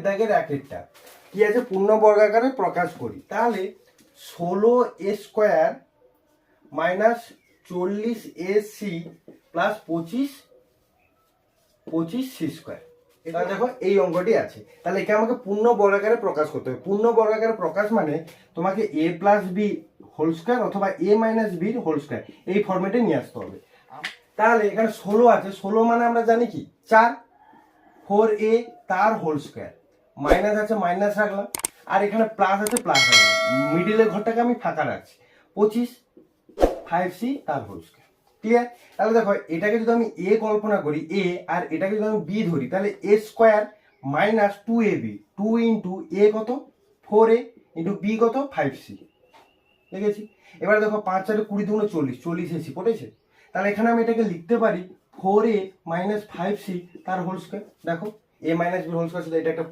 একের দাগের একেরটা কি আছে? পূর্ণ বর্গাকারে প্রকাশ করি। তাহলে ষোলো এ স্কোয়ার মাইনাস চল্লিশ এ সি প্লাস পঁচিশ পঁচিশ সি স্কোয়ার। এটা দেখো এই অঙ্কটি আছে। তাহলে একে আমাকে পূর্ণ বর্গাকারে প্রকাশ করতে হবে। পূর্ণ বর্গাকারে প্রকাশ মানে তোমাকে A plus B whole square অথবা এ মাইনাস বির হোল স্কোয়ার এই ফর্মেটে নিয়ে আসতে হবে। তাহলে এখানে ষোলো আছে। ষোলো মানে আমরা জানি কি? চার। ফোর এ তার হোল স্কোয়ার। মাইনাস আছে, মাইনাস রাখলাম। আর এখানে প্লাস আছে প্লাস রাখলাম। মিডিলের ঘরটাকে আমি ফাঁকা রাখছি। পঁচিশ ফাইভ সি তার হোল স্কোয়ার ক্লিয়ার তাহলে দেখো, এটাকে যদি আমি এ কল্পনা করি এ আর এটাকে যদি আমি বি ধরি, তাহলে A square minus two A B two into A কত? ফোর এ ইন্টু বি কত? ফাইভ সি দেখেছি? এবার দেখো, পাঁচ চারে কুড়ি দুগুণ চল্লিশ চল্লিশ এসি পড়েছে? তাহলে এখানে আমি এটাকে লিখতে পারি four A minus five C তার হোল দেখো A minus B whole square এটা একটা